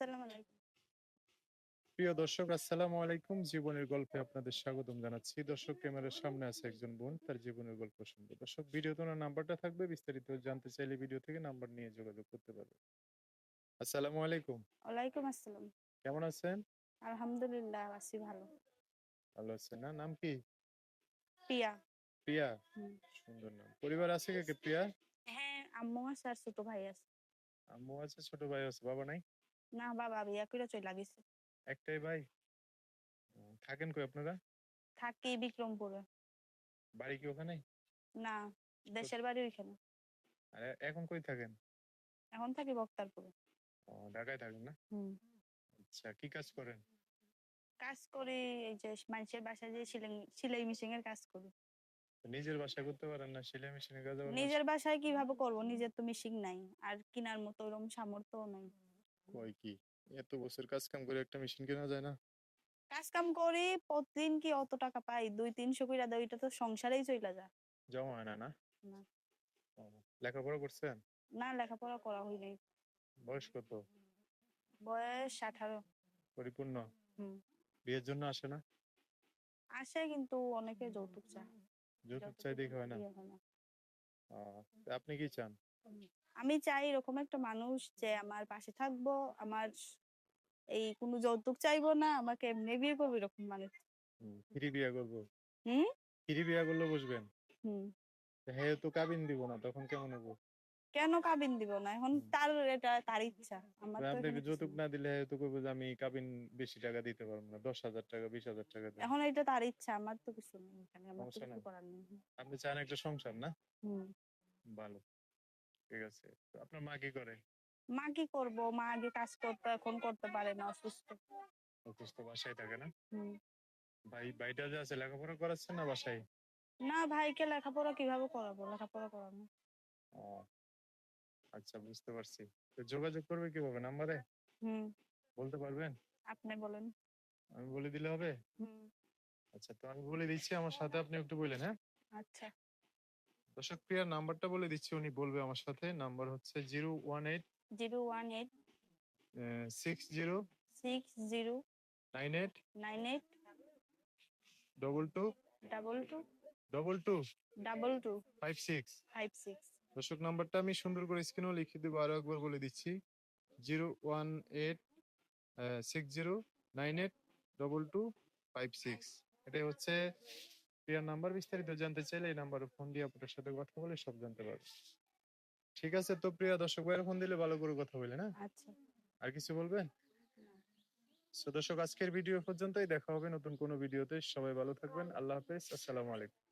আসসালামু আলাইকুম। প্রিয় দর্শক আসসালামু আলাইকুম। জীবনের গল্পে আপনাদের স্বাগতম জানাচ্ছি। দর্শক ক্যামেরার সামনে আছে একজন বোন তার জীবনের গল্প শুনবে। দর্শক ভিডিওতে ওনার নাম্বারটা থাকবে। বিস্তারিত জানতে চাইলে ভিডিও থেকে নাম্বার নিয়ে যোগাযোগ করতে পারবে আসসালামু আলাইকুম। ওয়ালাইকুম আসসালাম। কেমন আছেন? আলহামদুলিল্লাহ আছি ভালো। ভালো আছেন না? নাম কি? পিয়া প্রিয়া? সুন্দর নাম। পরিবার আছে কে কে প্রিয়া হ্যাঁ আম্মু আছে আর ছোট ভাই আছে। আম্মু আছে ছোট ভাই আছে বাবা নাই? না বাবা বিয়া করে চলে গেছে। একটাই ভাই? থাকেন কই আপনারা? থাকি বিক্রমপুরে। বাড়ি কি ওখানে? না দেশের বাড়ি ওইখানে। আর এখন কই থাকেন? এখন থাকি বক্তারপুরে। ও ঢাকায় থাকেন না? হুম। আচ্ছা কি কাজ করেন? কাজ করি এই যে মানুষের বাসায় যে সেলাই সেলাই মেশিন এর কাজ করি। নিজের বাসা করতে পারেন না সেলাই মেশিনে কাজ নিজের বাসায়? কীভাবে করব? নিজের তো মেশিন নাই আর কেনার মতো ওরকম সামর্থ্য নাই। কই কি? এত বছর কাজ কাম করে একটা মেশিন কেনা যায় না। কাজ কাম করি প্রতিদিন কি অত টাকা পাই? দুই তিনশো কইরা ওইটা তো সংসারেই যায়। জমা হয় না না? না। ও, লেখাপড়া করছেন? না লেখাপড়া করা হয় নাই। বয়স কত? বয়স আঠারো। পরিপূর্ণ? হুম। বিয়ের জন্য আসে না? আসে কিন্তু অনেকে যৌতুক চায়। যৌতুক চাই দেখে হয় না? বিয়ে হয় না। ও, তা আপনি কি চান? আমি চাই এরকম একটা মানুষ যে আমার পাশে থাকব আমার এই কোনো যৌতুক চাইব না আমাকে এমনি বিয়ে করব এরকম মানুষ। ফ্রি বিয়া করব। হুম? ফ্রি বিয়া করলে বসবেন হুম। তো কাবিন দিব না তখন কেমন হব? কেন কাবিন দিব না? এখন তার এটা তার ইচ্ছা। আমার তো যৌতুক না। দিলে হয়তো কইবো যে আমি কাবিন বেশি টাকা দিতে পারব না দশ হাজার টাকা বিশ হাজার টাকা এখন এটা তার ইচ্ছা আমার তো কিছু নেই এখানে আমার কিছু করার নেই। আপনি চান একটা সংসার না? হুম। ভালো। ঠিক আছে। আপনার মা কি করে? মা কি করব? মা আগে কাজ করতে এখন করতে পারে না অসুস্থ। অসুস্থ বাসায় থাকে না? ভাই ভাইটা যে আছে লেখাপড়া করাচ্ছে না বাসায়? না ভাইকে লেখাপড়া কীভাবে করাবো? লেখাপড়া করানো আচ্ছা বুঝতে পারছি। তো যোগাযোগ করবে কীভাবে? নাম্বারে? হুম। বলতে পারবেন? আপনি বলেন। আমি বলে দিলে হবে? হুম। আচ্ছা তো আমি বলে দিচ্ছি আমার সাথে আপনি একটু বললেন হ্যাঁ? আচ্ছা। দর্শক প্রিয়ার নাম্বারটা বলে দিচ্ছি উনি বলবে আমার সাথে। নাম্বার হচ্ছে zero one eight zero one eight six zero six zero nine eight nine eight double two double two double two double two five six. Five six. দর্শক নাম্বারটা আমি সুন্দর করে স্ক্রিনেও লিখে দেবো আরও একবার বলে দিচ্ছি। Zero one eight six zero nine eight double two five six. এটাই হচ্ছে প্রিয়ার নাম্বার বিস্তারিত জানতে চাইলে এই নাম্বারে ফোন দিয়ে আপনার সাথে কথা বলে সব জানতে পারবে। ঠিক আছে তো প্রিয়া দর্শক ভাইয়ের ফোন দিলে ভালো করে কথা বলে না আচ্ছা। আর কিছু বলবেন? সো দর্শক আজকের ভিডিও পর্যন্তই। দেখা হবে নতুন কোনো ভিডিওতে। সবাই ভালো থাকবেন। আল্লাহ হাফেজ। আসসালামু আলাইকুম।